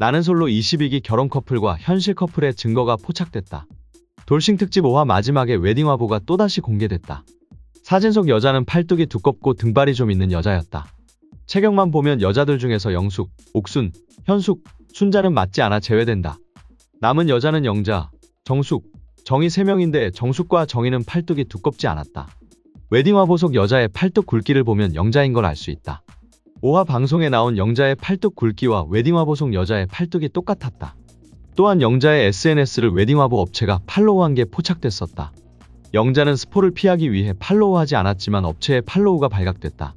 나는 솔로 22기 결혼 커플과 현실 커플의 증거가 포착됐다. 돌싱 특집 5화 마지막에 웨딩 화보가 또다시 공개됐다. 사진 속 여자는 팔뚝이 두껍고 등발이 좀 있는 여자였다. 체격만 보면 여자들 중에서 영숙, 옥순, 현숙, 순자는 맞지 않아 제외된다. 남은 여자는 영자, 정숙, 정희 3명인데 정숙과 정희는 팔뚝이 두껍지 않았다. 웨딩 화보 속 여자의 팔뚝 굵기를 보면 영자인 걸 알 수 있다. 5화 방송에 나온 영자의 팔뚝 굵기와 웨딩 화보 속 여자의 팔뚝이 똑같았다. 또한 영자의 SNS를 웨딩 화보 업체가 팔로우한 게 포착됐었다. 영자는 스포를 피하기 위해 팔로우하지 않았지만 업체의 팔로우가 발각됐다.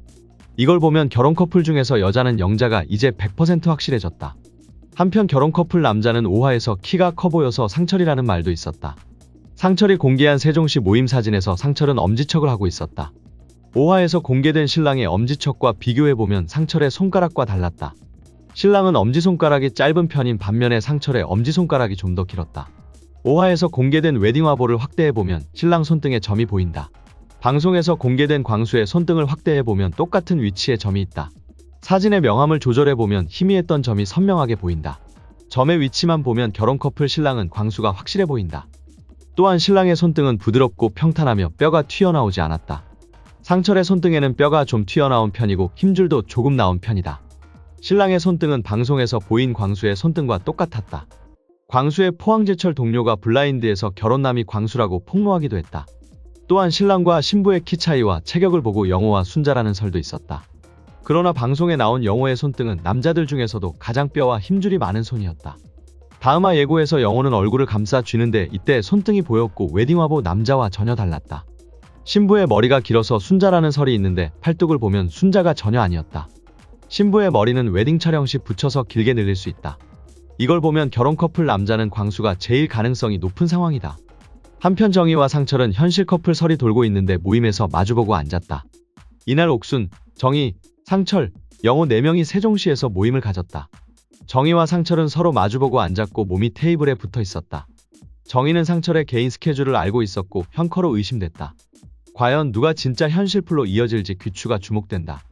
이걸 보면 결혼 커플 중에서 여자는 영자가 이제 100% 확실해졌다. 한편 결혼 커플 남자는 5화에서 키가 커 보여서 상철이라는 말도 있었다. 상철이 공개한 세종시 모임 사진에서 상철은 엄지척을 하고 있었다. 5화에서 공개된 신랑의 엄지척과 비교해보면 상철의 손가락과 달랐다. 신랑은 엄지손가락이 짧은 편인 반면에 상철의 엄지손가락이 좀 더 길었다. 5화에서 공개된 웨딩 화보를 확대해보면 신랑 손등에 점이 보인다. 방송에서 공개된 광수의 손등을 확대해보면 똑같은 위치에 점이 있다. 사진의 명암을 조절해보면 희미했던 점이 선명하게 보인다. 점의 위치만 보면 결혼 커플 신랑은 광수가 확실해 보인다. 또한 신랑의 손등은 부드럽고 평탄하며 뼈가 튀어나오지 않았다. 상철의 손등에는 뼈가 좀 튀어나온 편이고 힘줄도 조금 나온 편이다. 신랑의 손등은 방송에서 보인 광수의 손등과 똑같았다. 광수의 포항제철 동료가 블라인드에서 결혼남이 광수라고 폭로하기도 했다. 또한 신랑과 신부의 키 차이와 체격을 보고 영호와 순자라는 설도 있었다. 그러나 방송에 나온 영호의 손등은 남자들 중에서도 가장 뼈와 힘줄이 많은 손이었다. 다음화 예고에서 영호는 얼굴을 감싸 쥐는데 이때 손등이 보였고 웨딩화보 남자와 전혀 달랐다. 신부의 머리가 길어서 순자라는 설이 있는데 팔뚝을 보면 순자가 전혀 아니었다. 신부의 머리는 웨딩 촬영 시 붙여서 길게 늘릴 수 있다. 이걸 보면 결혼 커플 남자는 광수가 제일 가능성이 높은 상황이다. 한편 정희와 상철은 현실 커플 설이 돌고 있는데 모임에서 마주보고 앉았다. 이날 옥순, 정희, 상철, 영호 4명이 세종시에서 모임을 가졌다. 정희와 상철은 서로 마주보고 앉았고 몸이 테이블에 붙어 있었다. 정희는 상철의 개인 스케줄을 알고 있었고 현커로 의심됐다. 과연 누가 진짜 현실풀로 이어질지 귀추가 주목된다.